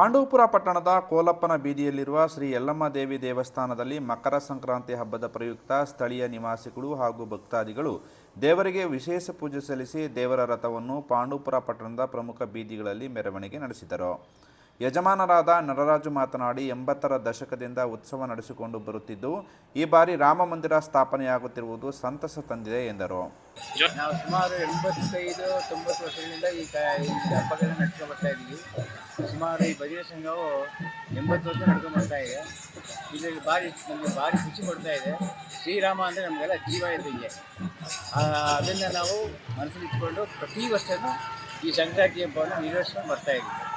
ಪಾಂಡವಪುರ ಪಟ್ಟಣದ ಕೋಲಪ್ಪನ ಬೀದಿಯಲ್ಲಿರುವ ಶ್ರೀ ಯಲ್ಲಮ್ಮ ದೇವಿ ದೇವಸ್ಥಾನದಲ್ಲಿ ಮಕರ ಸಂಕ್ರಾಂತಿ ಹಬ್ಬದ ಪ್ರಯುಕ್ತ ಸ್ಥಳೀಯ ನಿವಾಸಿಗಳು ಹಾಗೂ ಭಕ್ತಾದಿಗಳು ದೇವರಿಗೆ ವಿಶೇಷ ಪೂಜೆ ಸಲ್ಲಿಸಿ ದೇವರ ರಥವನ್ನು ಪಾಂಡವಪುರ ಪಟ್ಟಣದ ಪ್ರಮುಖ ಬೀದಿಗಳಲ್ಲಿ ಮೆರವಣಿಗೆ ನಡೆಸಿದರು. ಯಜಮಾನರಾದ ನಟರಾಜು ಮಾತನಾಡಿ, ಎಂಬತ್ತರ ದಶಕದಿಂದ ಉತ್ಸವ ನಡೆಸಿಕೊಂಡು ಬರುತ್ತಿದ್ದು, ಈ ಬಾರಿ ರಾಮ ಮಂದಿರ ಸ್ಥಾಪನೆಯಾಗುತ್ತಿರುವುದು ಸಂತಸ ತಂದಿದೆ ಎಂದರು. ನಾವು ಸುಮಾರು ಎಂಬತ್ತೈದು ತೊಂಬತ್ತು ವರ್ಷಗಳಿಂದ ಈ ಹಬ್ಬಗಳನ್ನ ನಡ್ಸ್ಕೊಂಡು ಬರ್ತಾ ಇದ್ದೀವಿ ಸುಮಾರು ಈ ಭಜನೆ ಸಂಘವು ಎಂಬತ್ತು ವರ್ಷ ನಡ್ಕೊಂಡು ಬರ್ತಾ ಇದೆ. ಇದರಲ್ಲಿ ಭಾರಿ, ನಮಗೆ ಭಾರಿ ಖುಷಿ ಕೊಡ್ತಾ ಇದೆ. ಶ್ರೀರಾಮ ಅಂದರೆ ನಮಗೆಲ್ಲ ಜೀವ ಇದ್ದಂಗೆ ಅದನ್ನು ನಾವು ಮನಸ್ಸಲ್ಲಿ ಇಟ್ಕೊಂಡು ಪ್ರತಿ ವರ್ಷವೂ ಈ ಸಂಕ್ರಾಂತಿ ಹಬ್ಬವನ್ನು ನಿರ್ವಹಿಸ್ಕೊಂಡು ಬರ್ತಾ ಇದ್ದೀವಿ.